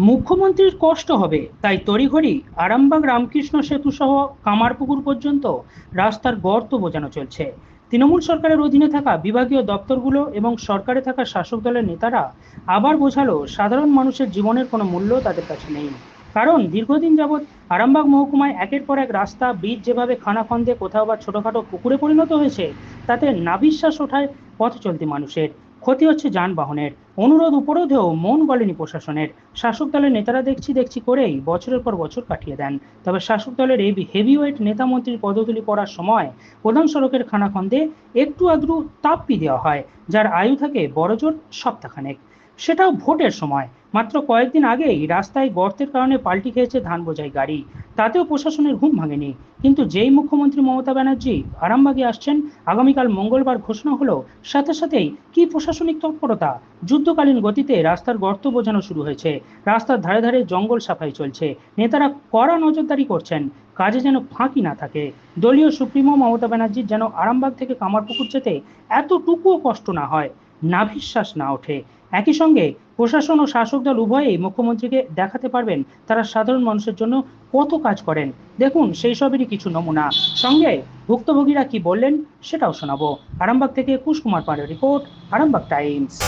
মুখ্যমন্ত্রীর কষ্ট হবে, তাই তড়িঘড়ি আরামবাগ রামকৃষ্ণ সেতু সহ কামারপুকুর পর্যন্ত রাস্তার গর্ত বোঝানো চলছে। তৃণমূল সরকারের অধীনে থাকা বিভাগীয় দপ্তরগুলো এবং সরকারে থাকা শাসক দলের নেতারা আবার বোঝালো, সাধারণ মানুষের জীবনের কোনো মূল্য তাদের কাছে নেই। কারণ দীর্ঘদিন যাবৎ আরামবাগ মহকুমায় একের পর এক রাস্তা ব্রিজ যেভাবে খানাখন্দে কোথাও বা ছোটোখাটো পুকুরে পরিণত হয়েছে, তাতে নাবিশ্বাস ওঠায় পথ চলতি মানুষের। ক্ষতি হচ্ছে যানবাহনের। অনুরোধ উপরোধেও মন গলেনি প্রশাসনের। শাসক দলের নেতারা দেখছি দেখছি করেই বছরের পর বছর কাটিয়ে দেন। তবে শাসক দলের এই হেভিওয়েট নেতা মন্ত্রীর পদতুলি পড়ার সময় প্রধান সড়কের খানাখন্দে একটু আদ্রু তাপ্পি দেওয়া হয়, যার আয়ু থাকে বড়জোর সপ্তাহখানেক। সেটাও ভোটের সময়। মাত্র কয়েকদিন আগেই রাস্তায় গর্তের কারণে পাল্টি খেয়েছে ধান বোঝাই গাড়ি। তাতেও প্রশাসনের ঘুম ভাঙেনি। কিন্তু যেই মুখ্যমন্ত্রী মমতা ব্যানার্জি আরামবাগে আসছেন, আগামীকাল মঙ্গলবার ঘোষণা হলো, সাথে সাথেই কি প্রশাসনিক তৎপরতা? যুদ্ধকালীন গতিতে রাস্তার গর্ত বোঝানো শুরু হয়েছে। রাস্তার ধারে ধারে জঙ্গল সাফাই চলছে। নেতারা কড়া নজরদারি করছেন, কাজে যেন ফাঁকি না থাকে। দলীয় সুপ্রিমো মমতা ব্যানার্জির যেন আরামবাগ থেকে কামারপুকুর যেতে এতটুকুও কষ্ট না হয়। নাভিশ্বাস না ওঠে। একই সঙ্গে প্রশাসন ও শাসক দল উভয়েই মুখ্যমন্ত্রীকে দেখাতে পারবেন তারা সাধারণ মানুষের জন্য কত কাজ করেন। দেখুন, সেই সবেরই কিছু নমুনা। সঙ্গে ভুক্তভোগীরা কি বললেন, সেটাও শোনাবো। আরামবাগ থেকে কুশকুমার পাড়ের রিপোর্ট, আরামবাগ টাইমস।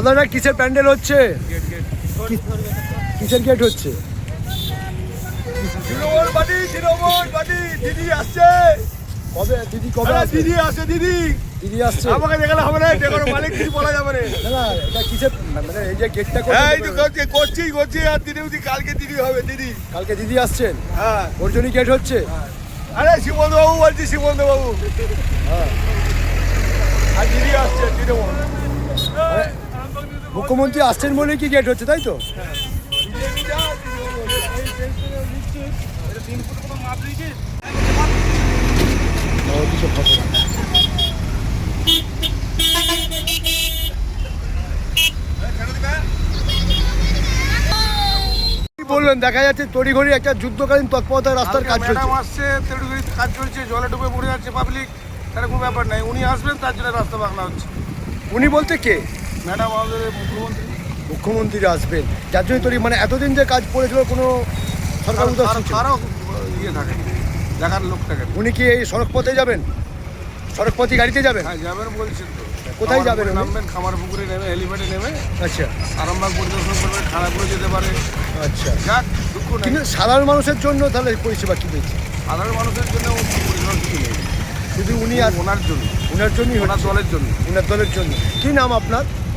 দাদা এটা কিসের প্যান্ডেল হচ্ছে? কিসের গেট হচ্ছে? দিদি আসছে। কবে দিদি কবে আরে দিদি আসছে দিদি। দিদি আসছে? আমাকে দেখালে হবে না দেখো মালিক কিছু বলা যাবে না। এটা কিসের মানে এই যে গেটটা এই তো করছি করছি করছি আর দিদি দিদি কালকে দিদি হবে দিদি। কালকে দিদি আসছেন? হ্যাঁ। ওর জন্যই গেট হচ্ছে? আরে সীমন্ত বাবু বলছি সীমন্ত বাবু হ্যাঁ। আর দিদি আসছে আরে, মুখ্যমন্ত্রী আসছেন বলেই কি গেট হচ্ছে তাই তো? বলবেন দেখা যাচ্ছে তড়িঘড়ি একটা যুদ্ধকালীন তৎপরতায় রাস্তার কাজ চলছে। আসছে তেড়ুগুড়িতে কাজ চলছে জলে ডুবে মরে যাচ্ছে পাবলিক তার কোনো ব্যাপার নাই। উনি আসবেন তার জন্য রাস্তা বাংলা হচ্ছে। উনি বলতে কে? ম্যাডাম আমাদের মুখ্যমন্ত্রী? মুখ্যমন্ত্রী আসবেন। যার জন্য তৈরি মানে এতদিন যে কাজ পড়েছিল কোনো সরকার উদ্যোগ ছিল না। ইয়ে থাকে দেখার লোক থাকে উনি কি এই সড়ক পথে যাবেন? সড়ক পথে গাড়িতে যাবেন? হ্যাঁ যাবেন বলছেন তো। কোথায় যাবেন খামারপুকুরে উনি? নামবেন খামার পুকুরে নেমে হেলিপ্যাডে নেমে। আচ্ছা। আরামবাগ পরিদর্শন করবেন খানাপুরে যেতে পারে আচ্ছা। যাক দুঃখ নেই। কিন্তু সাধারণ মানুষের জন্য তাহলে পরিষেবা কি পেয়েছে সাধারণ মানুষের জন্য পরিষেবা কিছু নেই। শুধু উনি আর ওনার জন্য। ওনার জন্যই ওনার হচ্ছে। দলের জন্য। ওনার দলের জন্য। কি নাম আপনার?